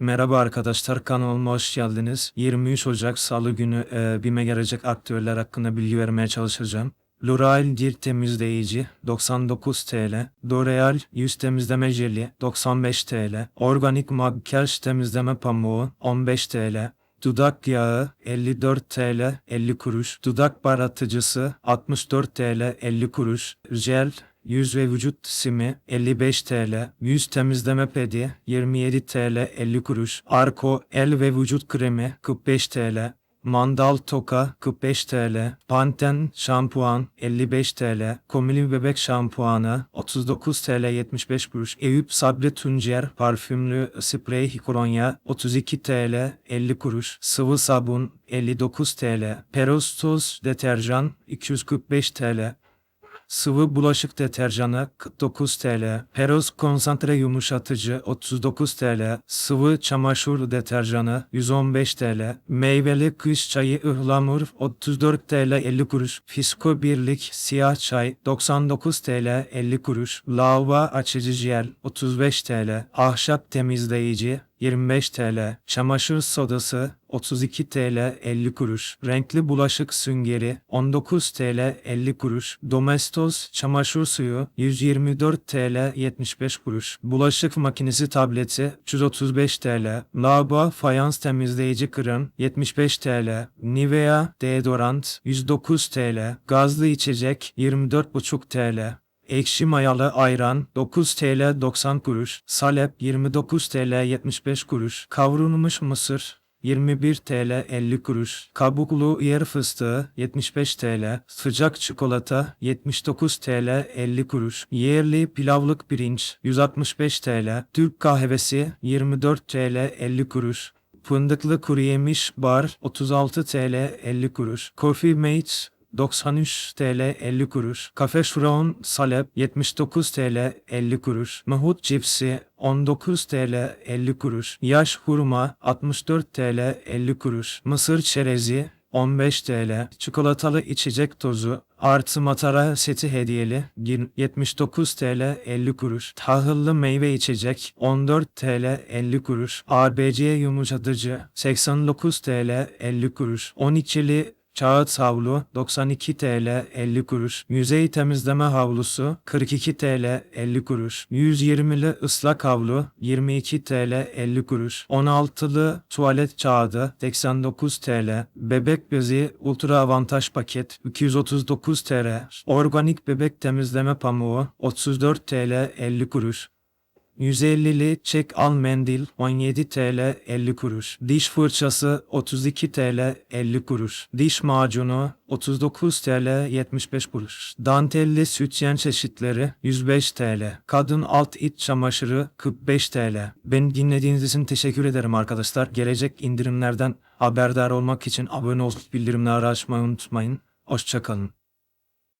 Merhaba arkadaşlar kanalıma hoş geldiniz. 23 Ocak Salı günü e, BİM'e gelecek aktörler hakkında bilgi vermeye çalışacağım. L'Oreal Dil Temizleyici 99 TL, L'Oreal Yüz Temizleme Jeli 95 TL, Organik Makyaj Temizleme Pamuğu 15 TL, Dudak yağı 54 TL 50 kuruş, dudak baratıcısı 64 TL 50 kuruş, jel Yüz ve vücut simi 55 TL, yüz temizleme pedi 27 TL 50 kuruş, Arko el ve vücut kremi 45 TL, Mandal toka 45 TL, Panten şampuan 55 TL, Komili bebek şampuanı 39 TL 75 kuruş, Eyüp Sabri Tuncer parfümlü sprey kolonya 32 TL 50 kuruş, sıvı sabun 59 TL, Peros toz deterjan 245 TL, Sıvı bulaşık deterjanı 49 TL, Peros konsantre yumuşatıcı 39 TL, sıvı çamaşır deterjanı 115 TL, meyveli kış çayı ıhlamur 34 TL 50 kuruş, Fisko birlik siyah çay 99 TL 50 kuruş, lavabo açıcı jel 35 TL, ahşap temizleyici 25 TL, çamaşır sodası 32 TL 50 kuruş, renkli bulaşık süngeri 19 TL 50 kuruş, Domestos çamaşır suyu 124 TL 75 kuruş, bulaşık makinesi tableti 335 TL, lavabo fayans temizleyici krem 75 TL, Nivea deodorant 109 TL, gazlı içecek 24,5 TL, Ekşi mayalı ayran 9 TL 90 kuruş, salep 29 TL 75 kuruş, kavrulmuş mısır 21 TL 50 kuruş, kabuklu yer fıstığı 75 TL, sıcak çikolata 79 TL 50 kuruş, yerli pilavlık pirinç 165 TL, Türk kahvesi 24 TL 50 kuruş, fındıklı kuru yemiş bar 36 TL 50 kuruş, Coffee Mates 93 TL 50 kuruş. Kafe Şuraun Salep 79 TL 50 kuruş. Mahut Cipsi 19 TL 50 kuruş. Yaş hurma 64 TL 50 kuruş. Mısır çerezi 15 TL. Çikolatalı içecek tozu artı matara seti hediyeli yir- 79 TL 50 kuruş. Tahıllı meyve içecek 14 TL 50 kuruş. ABC yumuşatıcı 89 TL 50 kuruş. 12'li Kağıt havlu 92 TL 50 kuruş. Yüzey temizleme havlusu 42 TL 50 kuruş. 120'li ıslak havlu 22 TL 50 kuruş. 16'lı tuvalet kağıdı 89 TL. Bebek bezi ultra avantaj paket 239 TL. Organik bebek temizleme pamuğu 34 TL 50 kuruş. 150'li çek al mendil 17 TL 50 kuruş. Diş fırçası 32 TL 50 kuruş. Diş macunu 39 TL 75 kuruş. Dantelli sütyen çeşitleri 105 TL. Kadın alt iç çamaşırı 45 TL. Beni dinlediğiniz için teşekkür ederim arkadaşlar. Gelecek indirimlerden haberdar olmak için abone olup bildirimleri açmayı unutmayın. Hoşçakalın.